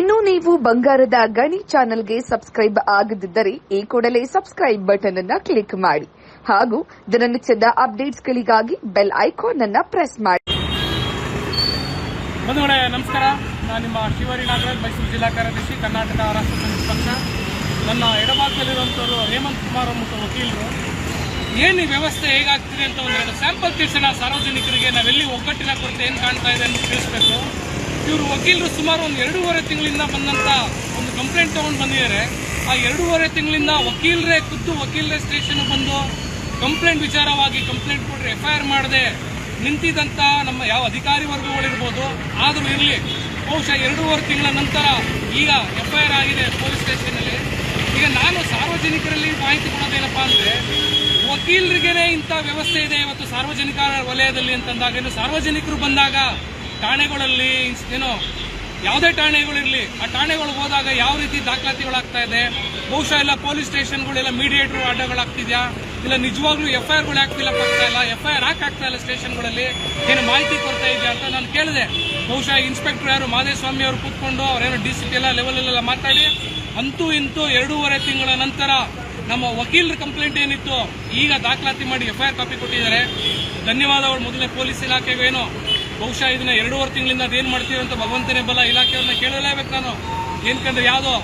ಇನ್ನು ನೀವು ಬಂಗಾರದ ಗಣಿ ಚಾನೆಲ್ಗೆ ಸಬ್ಸ್ಕ್ರೈಬ್ ಆಗದಿದ್ದರೆ ಈ ಕೂಡಲೇ ಸಬ್ಸ್ಕ್ರೈಬ್ ಬಟನ್ ಅನ್ನ ಕ್ಲಿಕ್ ಮಾಡಿ ಹಾಗೂ ದಿನನಿತ್ಯದ ಅಪ್ಡೇಟ್ಸ್ಗಳಿಗಾಗಿ ಬೆಲ್ ಐಕಾನ್ ಅನ್ನ ಪ್ರೆಸ್ ಮಾಡಿ. ಬಂಧುಗಳೇ, ನಮಸ್ಕಾರ. ನಾನು ನಿಮ್ಮ ಶಿವರಿ ನಾಗರಾಜ್, ಮೈಸೂರು ಜಿಲ್ಲಾ ಕಾರ್ಯದರ್ಶಿ, ಕರ್ನಾಟಕ ರಾಷ್ಟ್ರ ಸಮಿತಿ ಪಕ್ಷ. ನನ್ನ ಎಡಭಾಗದಲ್ಲಿರುವಂಥವ್ರು ಹೇಮಂತ್ ಕುಮಾರ್ ಮತ್ತು ವಕೀಲರು. ಏನು ವ್ಯವಸ್ಥೆ ಹೇಗಾಗ್ತಿದೆ ಅಂತ ಒಂದು ಸ್ಯಾಂಪಲ್ ತಿಳಿಸೋಣ ಸಾರ್ವಜನಿಕರಿಗೆ ನಾವೆಲ್ಲಿ ಒಗ್ಗಟ್ಟಿನ ಕೊರತೆ ಏನು ಕಾಣ್ತಾ ಇದೆ ಅಂತ ತಿಳಿಸ್ಬೇಕು. ಇವರು ವಕೀಲರು ಸುಮಾರು ಒಂದು ಎರಡೂವರೆ ತಿಂಗಳಿಂದ ಬಂದಂಥ ಒಂದು ಕಂಪ್ಲೇಂಟ್ ತಗೊಂಡು ಬಂದಿದ್ದಾರೆ. ಆ ಎರಡೂವರೆ ತಿಂಗಳಿಂದ ವಕೀಲರೇ ಖುದ್ದು ವಕೀಲರೇ ಸ್ಟೇಷನ್ ಬಂದು ಕಂಪ್ಲೇಂಟ್ ವಿಚಾರವಾಗಿ ಕಂಪ್ಲೇಂಟ್ ಕೊಟ್ಟರೆ ಎಫ್ ಐ ಆರ್ ಮಾಡದೆ ನಿಂತಿದ್ದಂಥ ನಮ್ಮ ಯಾವ ಅಧಿಕಾರಿ ವರ್ಗಗಳಿರ್ಬೋದು ಆದರೂ ಇರಲಿ. ಬಹುಶಃ ಎರಡೂವರೆ ತಿಂಗಳ ನಂತರ ಈಗ ಎಫ್ ಐ ಆರ್ ಆಗಿದೆ ಪೊಲೀಸ್ ಸ್ಟೇಷನಲ್ಲಿ ಈಗ ನಾನು ಸಾರ್ವಜನಿಕರಲ್ಲಿ ಮಾಹಿತಿ ಕೊಡೋದೇನಪ್ಪ ಅಂದರೆ, ವಕೀಲರಿಗೇನೆ ಇಂಥ ವ್ಯವಸ್ಥೆ ಇದೆ ಇವತ್ತು ಸಾರ್ವಜನಿಕ ವಲಯದಲ್ಲಿ ಅಂತಂದಾಗ ಸಾರ್ವಜನಿಕರು ಬಂದಾಗ ಠಾಣೆಗಳಲ್ಲಿ ಏನೋ ಯಾವುದೇ ಠಾಣೆಗಳಿರಲಿ ಆ ಠಾಣೆಗಳು ಹೋದಾಗ ಯಾವ ರೀತಿ ದಾಖಲಾತಿಗಳಾಗ್ತಾ ಇದೆ? ಬಹುಶಃ ಎಲ್ಲ ಪೊಲೀಸ್ ಸ್ಟೇಷನ್ಗಳೆಲ್ಲ ಮೀಡಿಯೇಟರ್ ಅಡ್ಡಗಳಾಗ್ತಿದ್ಯಾ? ಇಲ್ಲ ನಿಜವಾಗ್ಲೂ ಎಫ್ ಐ ಆರ್ಗಳು ಯಾಕೆ ಫಿಲಪ್ ಇಲ್ಲ? ಎಫ್ ಐ ಆರ್ ಹಾಕಿ ಆಗ್ತಾ ಇಲ್ಲ ಸ್ಟೇಷನ್ಗಳಲ್ಲಿ? ಏನು ಮಾಹಿತಿ ಕೊಡ್ತಾ ಇದೆಯಾ ಅಂತ ನಾನು ಕೇಳಿದೆ. ಬಹುಶಃ ಇನ್ಸ್ಪೆಕ್ಟರ್ ಯಾರು ಮಾದೇಸ್ವಾಮಿ ಅವರು ಕೂತ್ಕೊಂಡು ಅವರೇನೋ ಡಿ ಸಿ ಪಿ ಎಲ್ಲ ಲೆವೆಲಲ್ಲೆಲ್ಲ ಮಾತಾಡಿ, ಅಂತೂ ಇಂತೂ ಎರಡೂವರೆ ತಿಂಗಳ ನಂತರ ನಮ್ಮ ವಕೀಲರ ಕಂಪ್ಲೇಂಟ್ ಏನಿತ್ತು, ಈಗ ದಾಖಲಾತಿ ಮಾಡಿ ಎಫ್ ಐ ಆರ್ ಕಾಪಿ ಕೊಟ್ಟಿದ್ದಾರೆ. ಧನ್ಯವಾದ ಅವರು ಮೊದಲೇ ಪೊಲೀಸ್ ಇಲಾಖೆಗೇನು ಬಹುಶಃ ಇದನ್ನ ಎರಡೂವರೆ ತಿಂಗಳಿಂದ ಅದೇನು ಮಾಡ್ತೀವಿ ಅಂತ ಭಗವಂತನೇ ಬಲ ಇಲಾಖೆಯವ್ರನ್ನ ಕೇಳಲೇಬೇಕು ನಾನು. ಏನ್ಕಂದ್ರೆ ಯಾವುದೋ,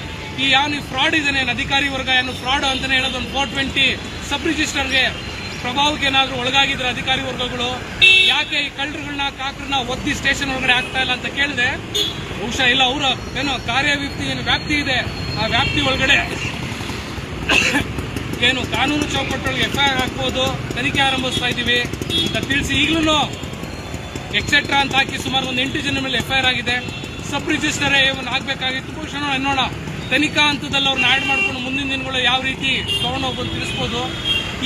ಈ ಯಾವ ಫ್ರಾಡ್ ಇದೇನೆ ಅಧಿಕಾರಿ ವರ್ಗ ಏನು ಫ್ರಾಡ್ ಅಂತಾನೆ ಹೇಳೋದು ಒಂದು ಫೋರ್ ಟ್ವೆಂಟಿ ಸಬ್ ರಿಜಿಸ್ಟರ್ಗೆ ಪ್ರಭಾವಕ್ಕೆ ಏನಾದರೂ ಒಳಗಾಗಿದ್ರೆ ಅಧಿಕಾರಿ ವರ್ಗಗಳು, ಯಾಕೆ ಈ ಕಳ್ಳರುಗಳನ್ನ ಕಾಕ್ರನ್ನ ಒದ್ದಿ ಸ್ಟೇಷನ್ ಒಳಗಡೆ ಆಗ್ತಾ ಇಲ್ಲ ಅಂತ ಕೇಳಿದೆ ಬಹುಶಃ ಇಲ್ಲ, ಅವರ ಏನು ಕಾರ್ಯವ್ಯಾಪ್ತಿ, ಏನು ವ್ಯಾಪ್ತಿ ಇದೆ, ಆ ವ್ಯಾಪ್ತಿ ಒಳಗಡೆ ಏನು ಕಾನೂನು ಚೌಕಟ್ಟೊಳಗೆ ಎಫ್ ಐ ಆರ್ ಹಾಕ್ಬೋದು, ತನಿಖೆ ಆರಂಭಿಸ್ತಾ ಇದ್ದೀವಿ ಅಂತ ತಿಳಿಸಿ ಈಗಲೂ ಎಕ್ಸೆಟ್ರಾ ಅಂತ ಹಾಕಿ ಸುಮಾರು ಒಂದು ಎಂಟು ಜನ ಮೇಲೆ ಎಫ್ಐಆರ್ ಆಗಿದೆ. ಸಬ್ ರಿಜಿಸ್ಟರೇ ಒಂದು ಆಗಬೇಕಾಗಿತ್ತು. ಬಹುಶಃ ನೋಡೋಣ ತನಿಖಾ ಹಂತದಲ್ಲಿ ಅವ್ರನ್ನ ಆ್ಯಡ್ ಮಾಡ್ಕೊಂಡು ಮುಂದಿನ ದಿನಗಳು ಯಾವ ರೀತಿ ತೊಗೊಂಡೋಗ್ಬೋದು ತಿಳಿಸ್ಬೋದು.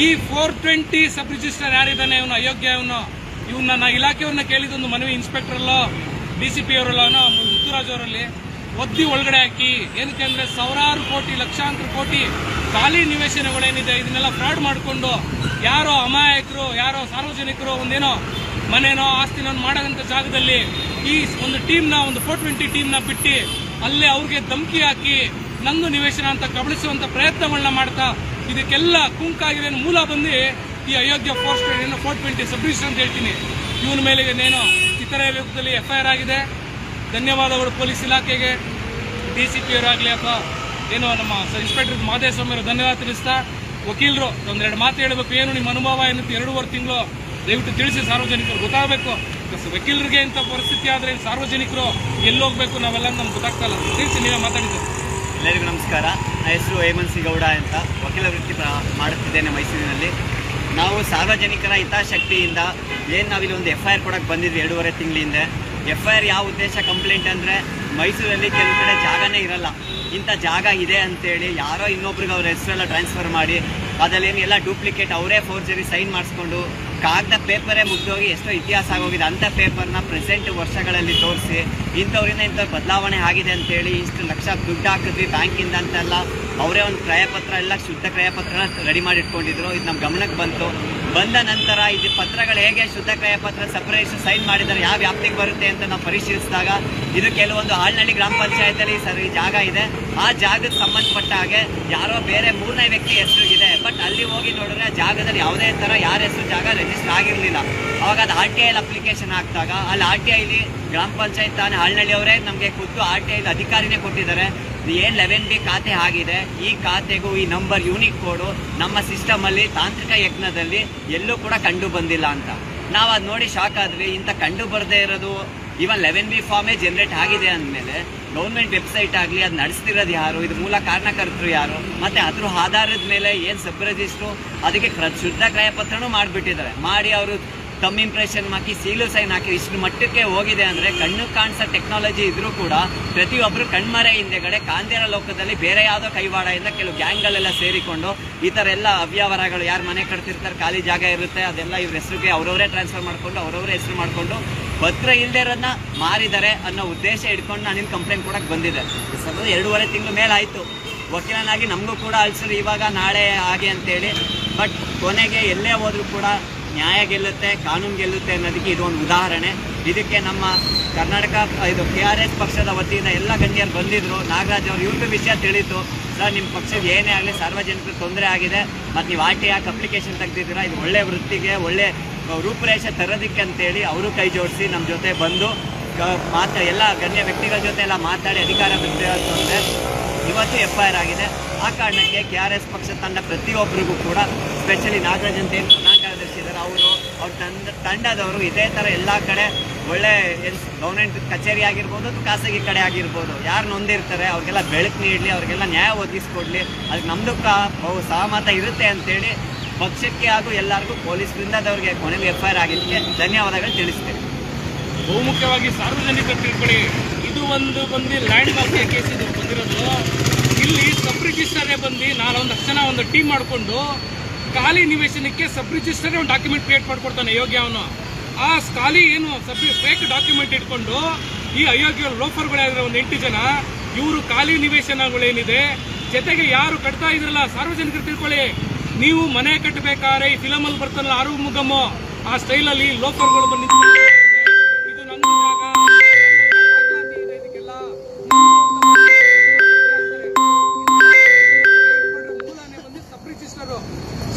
ಈ ಫೋರ್ ಟ್ವೆಂಟಿ ಸಬ್ ರಿಜಿಸ್ಟರ್ ಯಾರಿದ್ದಾನೆ, ಇವನು ಅಯೋಗ್ಯ, ಇವನು, ಇವನ್ನ ನಾ ಇಲಾಖೆಯವ್ರನ್ನ ಕೇಳಿದೊಂದು ಮನವಿ ಇನ್ಸ್ಪೆಕ್ಟರಲ್ಲೋ ಡಿ ಸಿ ಪಿ ಅವರಲ್ಲೋ ಮುತ್ತುರಾಜ್ ಅವರಲ್ಲಿ ಒದ್ದಿ ಒಳಗಡೆ ಹಾಕಿ, ಏನಕ್ಕೆ ಅಂದರೆ ಸಾವಿರಾರು ಕೋಟಿ, ಲಕ್ಷಾಂತರ ಕೋಟಿ ಖಾಲಿ ನಿವೇಶನಗಳೇನಿದೆ, ಇದನ್ನೆಲ್ಲ ಫ್ರಾಡ್ ಮಾಡಿಕೊಂಡು ಯಾರೋ ಅಮಾಯಕರು, ಯಾರೋ ಸಾರ್ವಜನಿಕರು ಒಂದೇನೋ ಮನೇನೋ ಆಸ್ತಿನೋ ಮಾಡದಂತ ಜಾಗದಲ್ಲಿ ಈ ಒಂದು ಟೀಮ್ನ, ಒಂದು ಫೋರ್ ಟ್ವೆಂಟಿ ಟೀಮ್ನ ಬಿಟ್ಟು ಅಲ್ಲೇ ಅವ್ರಿಗೆ ಧಮಕಿ ಹಾಕಿ ನಂದು ನಿವೇಶನ ಅಂತ ಕಬಳಿಸುವಂತ ಪ್ರಯತ್ನಗಳನ್ನ ಮಾಡ್ತಾ ಇದಕ್ಕೆಲ್ಲ ಕುಂಕಾಗಿದೆ ಮೂಲ ಬಂದು ಈ Ayodhya force four twenty sub registrar ಅಂತ ಹೇಳ್ತೀನಿ. ಇವನ ಮೇಲೆ ನೇನು ಇತರೆ ವಿರುದ್ಧದಲ್ಲಿ ಎಫ್ ಐ ಆರ್ ಆಗಿದೆ. ಧನ್ಯವಾದಗಳು ಪೊಲೀಸ್ ಇಲಾಖೆಗೆ. ಡಿ ಸಿ ಪಿ ಅವರಾಗಲಿ ಅಥವಾ ಏನೋ ನಮ್ಮ ಇನ್ಸ್ಪೆಕ್ಟರ್ ಮಾದೇಸ್ವಾಮಿ ಅವರು ಧನ್ಯವಾದ ತಿಳಿಸ್ತಾ ವಕೀಲರು ಒಂದೆರಡು ಮಾತು ಹೇಳಬೇಕು. ಏನು ನಿಮ್ಮ ಅನುಭವ? ಏನಿತ್ತು ಎರಡೂವರೆ ತಿಂಗಳು ದಯವಿಟ್ಟು ತಿಳಿಸಿ ಸಾರ್ವಜನಿಕರು ಗೊತ್ತಾಗಬೇಕು. ವಕೀಲರಿಗೆ ಇಂಥ ಪರಿಸ್ಥಿತಿ ಆದರೆ ಸಾರ್ವಜನಿಕರು ಎಲ್ಲಿ ಹೋಗ್ಬೇಕು ನಾವೆಲ್ಲ ನಮ್ಗೆ ಗೊತ್ತಾಗ್ತಲ್ಲ ತಿಳಿಸಿ, ನೀವೇ ಮಾತಾಡಿದ್ದು ಎಲ್ಲರಿಗೂ ನಮಸ್ಕಾರ. ನನ್ನ ಹೆಸರು ಹೇಮಂತ್ ಸಿ ಗೌಡ ಅಂತ ವಕೀಲ ವೃತ್ತಿ ಮಾಡುತ್ತಿದ್ದೇನೆ ಮೈಸೂರಿನಲ್ಲಿ. ನಾವು ಸಾರ್ವಜನಿಕರ ಹಿತಾಸಕ್ತಿಯಿಂದ ಏನು ನಾವಿಲ್ಲಿ ಒಂದು ಎಫ್ ಐ ಆರ್ ಕೊಡೋಕ್ಕೆ ಬಂದಿದ್ವಿ ಎರಡೂವರೆ ತಿಂಗಳಿಂದ ಎಫ್ ಐ ಆರ್ ಯಾವ ಉದ್ದೇಶ ಕಂಪ್ಲೇಂಟ್ ಅಂದರೆ ಮೈಸೂರಲ್ಲಿ ಕೆಲವು ಕಡೆ ಜಾಗನೇ ಇರಲ್ಲ. ಇಂಥ ಜಾಗ ಇದೆ ಅಂತೇಳಿ ಯಾರೋ ಇನ್ನೊಬ್ರಿಗೆ ಅವ್ರ ಹೆಸರೆಲ್ಲ ಟ್ರಾನ್ಸ್ಫರ್ ಮಾಡಿ, ಅದಲ್ಲೇನು ಎಲ್ಲ ಡೂಪ್ಲಿಕೇಟ್ ಅವರೇ ಫೋರ್ಜರಿ ಸೈನ್ ಮಾಡಿಸ್ಕೊಂಡು ಕಾಗದ ಪೇಪರೇ ಮುಗ್ದೋಗಿ ಎಷ್ಟೋ ಇತಿಹಾಸ ಆಗೋಗಿದೆ. ಅಂಥ ಪೇಪರ್ನ ಪ್ರೆಸೆಂಟ್ ವರ್ಷಗಳಲ್ಲಿ ತೋರಿಸಿ ಇಂಥವ್ರಿಂದ ಇಂಥ ಬದಲಾವಣೆ ಆಗಿದೆ ಅಂತೇಳಿ ಇಷ್ಟು ಲಕ್ಷ ದುಡ್ಡು ಹಾಕಿದ್ವಿ ಬ್ಯಾಂಕಿಂದ ಅಂತೆಲ್ಲ ಅವರೇ ಒಂದು ಕ್ರಯಪತ್ರ, ಎಲ್ಲ ಶುದ್ಧ ಕ್ರಯಪತ್ರನ ರೆಡಿ ಮಾಡಿ ಇಟ್ಕೊಂಡಿದ್ರು. ಇದು ನಮ್ಮ ಗಮನಕ್ಕೆ ಬಂತು. ಬಂದ ನಂತರ ಇದು ಪತ್ರಗಳು ಹೇಗೆ ಶುದ್ಧ ಕ್ರಯಪತ್ರ ಸಪರೇಷನ್ ಸೈನ್ ಮಾಡಿದ್ದಾರೆ, ಯಾವ ವ್ಯಾಪ್ತಿಗೆ ಬರುತ್ತೆ ಅಂತ ನಾವು ಪರಿಶೀಲಿಸಿದಾಗ ಇದು ಕೆಲವೊಂದು ಆಳ್ನಳ್ಳಿ ಗ್ರಾಮ ಪಂಚಾಯತಲ್ಲಿ ಸರ್, ಈ ಜಾಗ ಇದೆ. ಆ ಜಾಗಕ್ಕೆ ಸಂಬಂಧಪಟ್ಟ ಹಾಗೆ ಯಾರೋ ಬೇರೆ ಮೂರನೇ ವ್ಯಕ್ತಿ ಹೆಸರು ಇದೆ. ಬಟ್ ಅಲ್ಲಿ ಹೋಗಿ ನೋಡಿದ್ರೆ ಜಾಗದಲ್ಲಿ ಯಾವುದೇ ಥರ ಯಾರ ಹೆಸರು ಜಾಗ ರಿಜಿಸ್ಟರ್ ಆಗಿರಲಿಲ್ಲ. ಅವಾಗ ಅದು ಆರ್ ಟಿ ಐ ಅಪ್ಲಿಕೇಶನ್ ಹಾಕಿದಾಗ, ಅಲ್ಲಿ ಆರ್ ಟಿ ಐಲಿ ಗ್ರಾಮ ಪಂಚಾಯತ್ ತಾನೇ ಆಳ್ನಳ್ಳಿ ಅವರೇ ನಮಗೆ ಖುದ್ದು ಆರ್ ಟಿ ಐದು ಅಧಿಕಾರಿನೇ ಕೊಟ್ಟಿದ್ದಾರೆ. ಏನ್ ಲೆವೆನ್ ಬಿ ಖಾತೆ ಆಗಿದೆ, ಈ ಖಾತೆಗೂ ಈ ನಂಬರ್ ಯೂನಿಕ್ ಕೋಡು ನಮ್ಮ ಸಿಸ್ಟಮ್ ಅಲ್ಲಿ, ತಾಂತ್ರಿಕ ಯಜ್ಞದಲ್ಲಿ ಎಲ್ಲೂ ಕೂಡ ಕಂಡು ಬಂದಿಲ್ಲ ಅಂತ. ನಾವು ಅದು ನೋಡಿ ಶಾಕ್ ಆದ್ವಿ. ಇಂಥ ಕಂಡು ಬರದೇ ಇರೋದು ಇವನ್ ಲೆವೆನ್ ಬಿ ಫಾರ್ಮೇ ಜನರೇಟ್ ಆಗಿದೆ ಅಂದಮೇಲೆ ಗೌರ್ಮೆಂಟ್ ವೆಬ್ಸೈಟ್ ಆಗಲಿ ಅದು ನಡೆಸ್ತಿರೋದು ಯಾರು? ಇದು ಮೂಲ ಕಾರಣಕರ್ತರು ಯಾರು? ಮತ್ತೆ ಅದ್ರ ಆಧಾರದ ಮೇಲೆ ಏನು ಸಬ್ ರಿಜಿಸ್ಟ್ರು ಅದಕ್ಕೆ ಶುದ್ಧ ಕ್ರಯಪತ್ರನೂ ಮಾಡಿಬಿಟ್ಟಿದ್ದಾರೆ. ಮಾಡಿ ಅವರು ತಮ್ಮ ಇಂಪ್ರೆಷನ್ ಹಾಕಿ ಸೀಲು ಸೈನ್ ಹಾಕಿ, ಇಷ್ಟು ಮಟ್ಟಕ್ಕೆ ಹೋಗಿದೆ ಅಂದ್ರೆ ಕಣ್ಣು ಕಾಣಿಸೋ ಟೆಕ್ನಾಲಜಿ ಇದ್ರೂ ಕೂಡ ಪ್ರತಿಯೊಬ್ಬರು ಕಣ್ಮರೆ ಹಿಂದೆಗಡೆ ಕಾಂದೇರ ಲೋಕದಲ್ಲಿ ಬೇರೆ ಯಾವುದೋ ಕೈವಾಡದಿಂದ ಕೆಲವು ಗ್ಯಾಂಗ್ಗಳೆಲ್ಲ ಸೇರಿಕೊಂಡು ಈ ಥರ ಎಲ್ಲ ಅವ್ಯವಹಾರಗಳು ಯಾರು ಮನೆ ಕಟ್ತಿರ್ತಾರೆ, ಖಾಲಿ ಜಾಗ ಇರುತ್ತೆ, ಅದೆಲ್ಲ ಇವ್ರ ಹೆಸರಿಗೆ ಅವರವರೇ ಟ್ರಾನ್ಸ್ಫರ್ ಮಾಡಿಕೊಂಡು, ಅವರವರೇ ಹೆಸರು ಮಾಡಿಕೊಂಡು ಪತ್ರ ಇಲ್ಲದೆ ಇರೋದನ್ನ ಮಾರಿದ್ದಾರೆ ಅನ್ನೋ ಉದ್ದೇಶ ಇಟ್ಕೊಂಡು ನಾನು ಕಂಪ್ಲೇಂಟ್ ಕೊಡಕ್ಕೆ ಬಂದಿದ್ದೆ. ಸರ್ ಎರಡೂವರೆ ತಿಂಗಳು ಮೇಲೆ ಆಯ್ತು. ವಕೀಲನಾಗಿ ನಮಗೂ ಕೂಡ ಅಳಿಸಿದ್ರು ಇವಾಗ ನಾಳೆ ಹಾಗೆ ಅಂತೇಳಿ. ಬಟ್ ಕೊನೆಗೆ ಎಲ್ಲೇ ಹೋದರೂ ಕೂಡ ನ್ಯಾಯ ಗೆಲ್ಲುತ್ತೆ, ಕಾನೂನು ಗೆಲ್ಲುತ್ತೆ ಅನ್ನೋದಕ್ಕೆ ಇದೊಂದು ಉದಾಹರಣೆ. ಇದಕ್ಕೆ ನಮ್ಮ ಕರ್ನಾಟಕ, ಇದು ಕೆ ಆರ್ ಎಸ್ ಪಕ್ಷದ ವತಿಯಿಂದ ಎಲ್ಲ ಗಣ್ಯರು ಬಂದಿದ್ರು. ನಾಗರಾಜ್ ಅವರು ಇವ್ರಿಗೂ ವಿಷಯ ತಿಳಿತು. ಸರ್ ನಿಮ್ಮ ಪಕ್ಷದ ಏನೇ ಆಗಲಿ ಸಾರ್ವಜನಿಕರಿಗೆ ತೊಂದರೆ ಆಗಿದೆ. ಮತ್ತು ನೀವು ಆರ್ ಟಿ ಯಾಕೆ ಅಪ್ಲಿಕೇಶನ್ ತೆಗೆದಿದ್ದೀರಾ? ಇದು ಒಳ್ಳೆ ವೃತ್ತಿಗೆ, ಒಳ್ಳೆ ರೂಪುರೇಷೆ ತರೋದಕ್ಕೆ ಅಂತೇಳಿ ಅವರು ಕೈ ಜೋಡಿಸಿ ನಮ್ಮ ಜೊತೆ ಬಂದು ಮಾತ, ಎಲ್ಲ ಗಣ್ಯ ವ್ಯಕ್ತಿಗಳ ಜೊತೆ ಎಲ್ಲ ಮಾತಾಡಿ ಅಧಿಕಾರ ಬಿಟ್ಟಿರೋದಂತೆ ಇವತ್ತು ಎಫ್ ಆಗಿದೆ. ಆ ಕಾರಣಕ್ಕೆ ಕೆ ಆರ್ ಎಸ್ ಪಕ್ಷ ತಂಡ ಪ್ರತಿಯೊಬ್ಬರಿಗೂ ಕೂಡ ಸ್ಪೆಷಲಿ ನಾಗರಾಜ್ ಅಂತ ಏನು ಅವರು ತಂಡ ತಂಡದವರು ಇದೇ ಥರ ಎಲ್ಲ ಕಡೆ ಒಳ್ಳೆ ಗೌರ್ಮೆಂಟ್ ಕಚೇರಿ ಆಗಿರ್ಬೋದು ಅಥವಾ ಖಾಸಗಿ ಕಡೆ ಆಗಿರ್ಬೋದು. ಯಾರು ನೊಂದಿರ್ತಾರೆ, ಅವ್ರಿಗೆಲ್ಲ ಬೆಳಕು ನೀಡಲಿ, ಅವ್ರಿಗೆಲ್ಲ ನ್ಯಾಯ ಒದಗಿಸ್ಕೊಡ್ಲಿ. ಅದಕ್ಕೆ ನಮ್ಮದು ಕಾ ಬಹು ಸಹಮತ ಇರುತ್ತೆ ಅಂತೇಳಿ ಪಕ್ಷಕ್ಕೆ ಹಾಗೂ ಎಲ್ಲರಿಗೂ ಪೊಲೀಸ್ ವೃಂದದವ್ರಿಗೆ ಕೊನೆಗೆ ಎಫ್ ಐ ಆರ್ ಆಗಿದ್ದಕ್ಕೆ ಧನ್ಯವಾದಗಳು ತಿಳಿಸ್ತೇನೆ. ಬಹುಮುಖ್ಯವಾಗಿ ಸಾರ್ವಜನಿಕರು ತಿಳ್ಕೊಳ್ಳಿ ಇದು ಒಂದು ಬಂದು ಲ್ಯಾಂಡ್ ಮಾಫಿಯಾ ಕೇಸ್ ಇದು ಬಂದಿರೋದು. ಇಲ್ಲಿ ಸಬ್ ರಿಜಿಸ್ಟರೇ ಬಂದು ನಾಲೊಂದಷ್ಟು ಜನ ಒಂದು ಟೀಮ್ ಮಾಡಿಕೊಂಡು ಖಾಲಿ ನಿವೇಶನಕ್ಕೆ ಸಬ್ ರಿಜಿಸ್ಟರ್ ಒಂದು ಡಾಕ್ಯುಮೆಂಟ್ ಕ್ರಿಯೇಟ್ ಮಾಡ್ಕೊಡ್ತಾನೆ ಯೋಗ್ಯ ಅವನು. ಆ ಖಾಲಿ ಏನು ಸಬ್ ಫೇಕ್ ಡಾಕ್ಯುಮೆಂಟ್ ಇಟ್ಕೊಂಡು ಈ ಅಯೋಗ್ಯ ಲೋಫರ್ಗಳಾಗಿರೋ ಒಂದು ಎಂಟು ಜನ, ಇವರು ಖಾಲಿ ನಿವೇಶನಗಳೇನಿದೆ, ಜೊತೆಗೆ ಯಾರು ಕಟ್ತಾ ಇದ್ರಲ್ಲ, ಸಾರ್ವಜನಿಕರು ತಿಳ್ಕೊಳ್ಳಿ. ನೀವು ಮನೆ ಕಟ್ಟಬೇಕಾದ್ರೆ ಈ ಫಿಲಮಲ್ಲಿ ಬರ್ತಾನಲ್ಲ ಆರು ಮುಗಮ್ಮು, ಆ ಸ್ಟೈಲಲ್ಲಿ ಲೋಫರ್ಗಳು ಬಂದು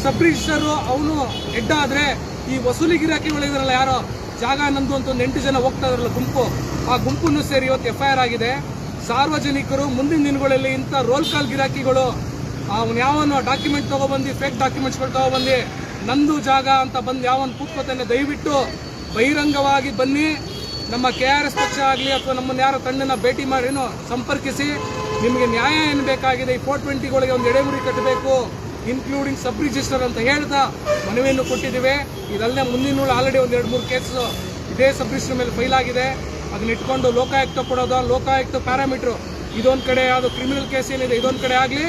ಸಬ್ ರಿಜಿಸ್ಟರು ಅವನು ಹೆಡ್ ಆದ್ರೆ ಈ ವಸೂಲಿ ಗಿರಾಕಿಗಳಿದ್ರಲ್ಲ ಯಾರೋ, ಜಾಗ ನಂದು ಅಂತ ಒಂದು ಜನ ಹೋಗ್ತಾ ಇದ್ರಲ್ಲ ಗುಂಪು. ಆ ಗುಂಪನ್ನು ಸೇರಿ ಇವತ್ತು ಎಫ್ ಐ ಆರ್ ಆಗಿದೆ. ಸಾರ್ವಜನಿಕರು ಮುಂದಿನ ದಿನಗಳಲ್ಲಿ ಇಂಥ ರೋಲ್ ಕಾಲ್ ಗಿರಾಕಿಗಳು, ಅವನು ಯಾವನು ಡಾಕ್ಯುಮೆಂಟ್ ತಗೊಬಂದು ಫೇಕ್ ಡಾಕ್ಯುಮೆಂಟ್ಸ್ಗಳು ತಗೊಬಂದು, ನಂದು ಜಾಗ ಅಂತ ಬಂದು ಯಾವನ್ ಕೂತ್ಕೋತಾನೆ ದಯವಿಟ್ಟು ಬಹಿರಂಗವಾಗಿ ಬನ್ನಿ. ನಮ್ಮ ಕೆ ಆರ್ ಎಸ್ ಪಕ್ಷ ಆಗಲಿ ಅಥವಾ ನಮ್ಮನ್ನು ಯಾರೋ ತಂಡನ ಭೇಟಿ ಮಾಡಿನೋ ಸಂಪರ್ಕಿಸಿ. ನಿಮಗೆ ನ್ಯಾಯ ಏನು ಬೇಕಾಗಿದೆ? ಈ ಫೋರ್ ಟ್ವೆಂಟಿಗಳಿಗೆ ಒಂದು ಎಡೆಮುರಿ ಕಟ್ಟಬೇಕು. ಇನ್ಕ್ಲೂಡಿಂಗ್ ಸಬ್ ರಿಜಿಸ್ಟರ್ ಅಂತ ಹೇಳ್ತಾ ಮನವಿಯನ್ನು ಕೊಟ್ಟಿದ್ದೀವಿ. ಇದಲ್ಲದೆ ಮುಂದಿನ ಆಲ್ರೆಡಿ ಒಂದು ಎರಡು ಮೂರು ಕೇಸ್ ಇದೇ ಸಬ್ ರಿಜಿಸ್ಟರ್ ಮೇಲೆ ಫೈಲ್ ಆಗಿದೆ. ಅದನ್ನ ಇಟ್ಕೊಂಡು ಲೋಕಾಯುಕ್ತ ಕೊಡೋದು? ಲೋಕಾಯುಕ್ತ ಪ್ಯಾರಾಮೀಟ್ರು ಇದೊಂದು ಕಡೆ ಯಾವುದು ಕ್ರಿಮಿನಲ್ ಕೇಸ್ ಏನಿದೆ, ಇದೊಂದು ಕಡೆ ಆಗಲಿ,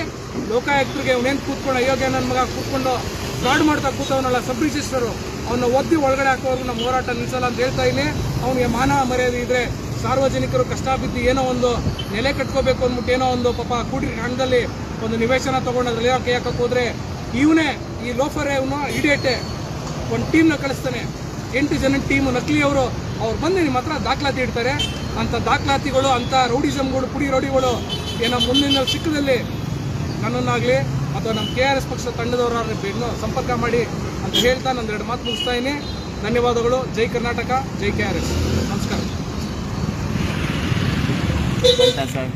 ಲೋಕಾಯುಕ್ತರಿಗೆ ಅವನೇನು ಕೂತ್ಕೊಂಡು ಅಯೋಗ್ಯ ನನ್ನ ಮಗ ಕೂತ್ಕೊಂಡು ಫ್ರಾಡ್ ಮಾಡ್ತಾ ಕೂತವನಲ್ಲ ಸಬ್ ರಿಜಿಸ್ಟರು ಅವನ್ನ ಒದ್ದಿ ಒಳಗಡೆ ಹಾಕೋವರೆಗೂ ನಮ್ಮ ಹೋರಾಟ ನಿಲ್ಲಿಸಲ್ಲ ಅಂತ ಹೇಳ್ತಾ ಇದ್ದೀನಿ. ಅವನಿಗೆ ಮಾನವ ಮರ್ಯಾದೆ ಇದ್ರೆ ಸಾರ್ವಜನಿಕರು ಕಷ್ಟ ಬಿದ್ದು ಏನೋ ಒಂದು ನೆಲೆ ಕಟ್ಕೋಬೇಕು ಅಂದ್ಬಿಟ್ಟು ಏನೋ ಒಂದು ಪಾಪ ಕೂಡಿ ಹಣದಲ್ಲಿ ಒಂದು ನಿವೇಶನ ತಗೊಂಡು ಅದ್ರಲ್ಲಿ ಕೈ ಹಾಕಕ್ಕೆ ಹೋದ್ರೆ ಇವನೇ ಈ ಲೋಫರ್ ಇವನು ಇಡಿಯೇಟೆ ಒಂದು ಟೀಮ್ನ ಕಳಿಸ್ತಾನೆ. ಎಂಟು ಜನ ಟೀಮ್ ನಕಲಿಯವರು ಅವ್ರು. ಬಂದು ನಿಮ್ಮ ಹತ್ರ ದಾಖಲಾತಿ ಇಡ್ತಾರೆ. ಅಂತ ದಾಖಲಾತಿಗಳು, ಅಂತ ರೌಡಿಸಮ್ಗಳು, ಪುಡಿ ರೌಡಿಗಳು ಏನೋ ಮುಂದಿನ ಸಿಕ್ಕದಲ್ಲಿ ನನ್ನನ್ನಾಗಲಿ ಅಥವಾ ನಮ್ಮ ಕೆ ಆರ್ ಎಸ್ ತಂಡದವರು ಇನ್ನೂ ಸಂಪರ್ಕ ಮಾಡಿ ಅಂತ ಹೇಳ್ತಾ ನಾನು ಎರಡು ಮಾತು ಮುಗಿಸ್ತಾ ಇದ್ದೀನಿ. ಧನ್ಯವಾದಗಳು. ಜೈ ಕರ್ನಾಟಕ, ಜೈ ಕೆ ಆರ್ ಎಸ್ ನಮಸ್ಕಾರ. ಸರ್.